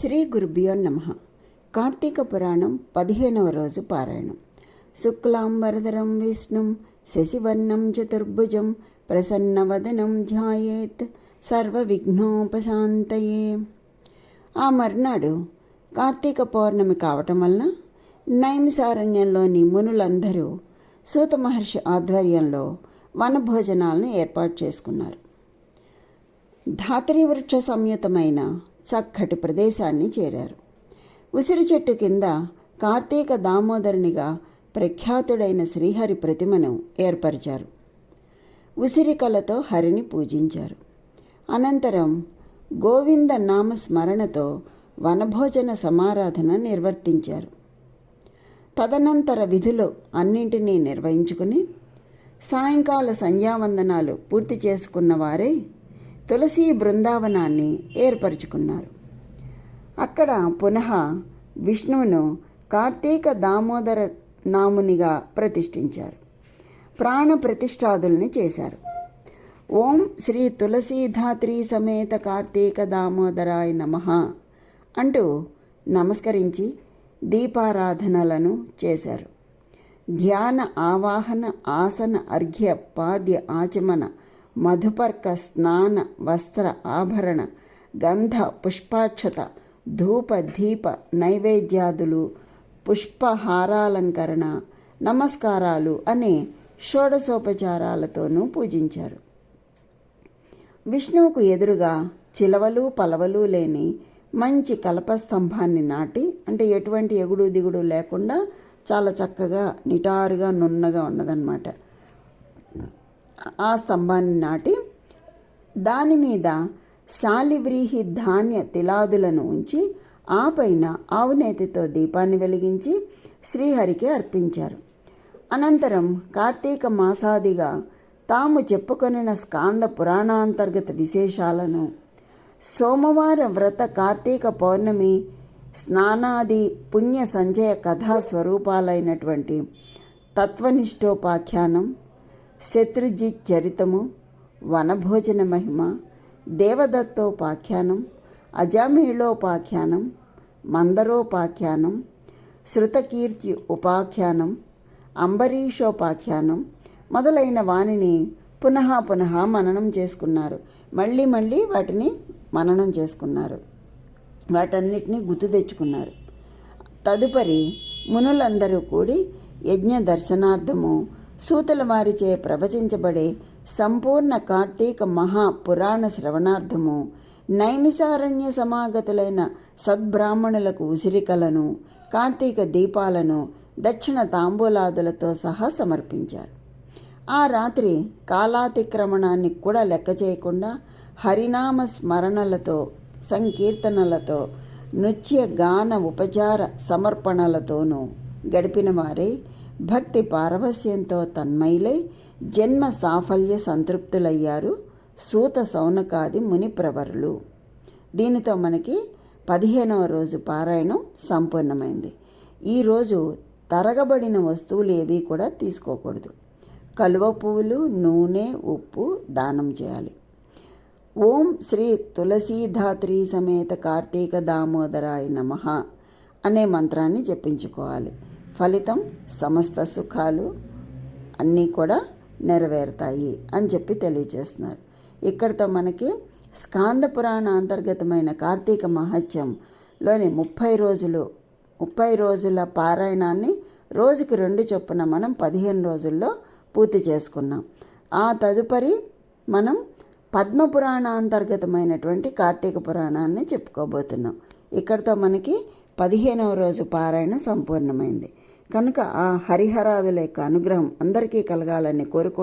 శ్రీ గురుభ్యో నమ. కార్తీక పురాణం పదిహేనవ రోజు పారాయణం. శుక్లాంబరధరం విష్ణుం శశివర్ణం చతుర్భుజం ప్రసన్నవదనం ధ్యాయేత్ సర్వవిఘ్నోపశాంతయే. ఆ మర్నాడు కార్తీక పౌర్ణమి కావటం వలన నైమిసారణ్యంలోని మునులందరూ సూత మహర్షి ఆధ్వర్యంలో వనభోజనాలను ఏర్పాటు చేసుకున్నారు. ధాత్రి వృక్ష సంయుతమైన చక్కటి ప్రదేశాన్ని చేరారు. ఉసిరి చెట్టు కింద కార్తీక దామోదరునిగా ప్రఖ్యాతుడైన శ్రీహరి ప్రతిమను ఏర్పరిచారు. ఉసిరికలతో హరిని పూజించారు. అనంతరం గోవింద నామస్మరణతో వనభోజన సమారాధన నిర్వర్తించారు. తదనంతర విధులు అన్నింటినీ నిర్వహించుకుని సాయంకాల సంధ్యావందనాలు పూర్తి చేసుకున్న వారే తులసీ బృందావనాన్ని ఏర్పరచుకున్నారు. అక్కడ పునః విష్ణువును కార్తీక దామోదర నామునిగా ప్రతిష్ఠించారు. ప్రాణ ప్రతిష్ఠాదుల్ని చేశారు. ఓం శ్రీ తులసీధాత్రి సమేత కార్తీక దామోదరాయ నమ అంటూ నమస్కరించి దీపారాధనలను చేశారు. ధ్యాన ఆవాహన ఆసన అర్ఘ్య పాద్య ఆచమన మధుపర్క స్నాన వస్త్ర ఆభరణ గంధ పుష్పాక్షత ధూప దీప నైవేద్యాదులు పుష్పహారాలంకరణ నమస్కారాలు అనే షోడశోపచారాలతోనూ పూజించారు. విష్ణువుకు ఎదురుగా చిలవలు పలవలు లేని మంచి కల్పస్తంభాన్ని నాటి అంటే ఎటువంటి ఎగుడు దిగుడు లేకుండా చాలా చక్కగా నిటారుగా నున్నగా ఉన్నదన్నమాట. ఆ స్తంభాన్ని నాటి దాని మీద శాలివ్రీహి ధాన్య తిలాదులను ఉంచి ఆ పైన ఆవునేతితో దీపాన్ని వెలిగించి శ్రీహరికి అర్పించారు. అనంతరం కార్తీక మాసాదిగా తాము చెప్పుకొనిన స్కాంద పురాణాంతర్గత విశేషాలను సోమవార వ్రత కార్తీక పౌర్ణమి స్నానాది పుణ్య సంజయ కథా స్వరూపాలైనటువంటి తత్వనిష్టోపాఖ్యానం శత్రుజిత్ చరితము వనభోజన మహిమ దేవదత్తోపాఖ్యానం అజామీళోపాఖ్యానం మందరోపాఖ్యానం శృతకీర్తి ఉపాఖ్యానం అంబరీషోపాఖ్యానం మొదలైన వానిని పునః పునః మననం చేసుకున్నారు. మళ్ళీ మళ్ళీ వాటిని మననం చేసుకున్నారు. వాటన్నిటినీ గుర్తు తెచ్చుకున్నారు. తదుపరి మునులందరూ కూడి యజ్ఞ దర్శనార్థము సూతల వారిచే ప్రవచించబడే సంపూర్ణ కార్తీక మహా పురాణ శ్రవణార్థము నైమిసారణ్య సమాగతులైన సద్బ్రాహ్మణులకు ఉసిరికలను కార్తీక దీపాలను దక్షిణ తాంబూలాదులతో సహా సమర్పించారు. ఆ రాత్రి కాలాతిక్రమణాన్ని కూడా లెక్క చేయకుండా హరినామ స్మరణలతో సంకీర్తనలతో నృత్య గాన ఉపచార సమర్పణలతోనూ గడిపిన వారే భక్తి పారవస్యంతో తన్మయులై జన్మ సాఫల్య సంతృప్తులయ్యారు సూత సౌనకాది మునిప్రవరులు. దీనితో మనకి పదిహేనవ రోజు పారాయణం సంపూర్ణమైంది. ఈరోజు తరగబడిన వస్తువులు ఏవి కూడా తీసుకోకూడదు. కలువ పువ్వులు నూనె ఉప్పు దానం చేయాలి. ఓం శ్రీ తులసీధాత్రి సమేత కార్తీక దామోదరాయ నమ అనే మంత్రాన్ని జపించుకోవాలి. ఫలితం సమస్త సుఖాలు అన్నీ కూడా నెరవేరుతాయి అని చెప్పి తెలియజేస్తున్నారు. ఇక్కడితో మనకి స్కాంద పురాణ అంతర్గతమైన కార్తీక మహత్యంలోని ముప్పై రోజులు ముప్పై రోజుల పారాయణాన్ని రోజుకి రెండు చొప్పున మనం పదిహేను రోజుల్లో పూర్తి చేసుకున్నాం. ఆ తదుపరి మనం పద్మపురాణ అంతర్గతమైనటువంటి కార్తీక పురాణాన్ని చెప్పుకోబోతున్నాం. ఇక్కడితో మనకి పదిహేనవ రోజు పారాయణ సంపూర్ణమైంది. కనుక ఆ హరిహరాదుల యొక్క అనుగ్రహం అందరికీ కలగాలని కోరుకుంటూ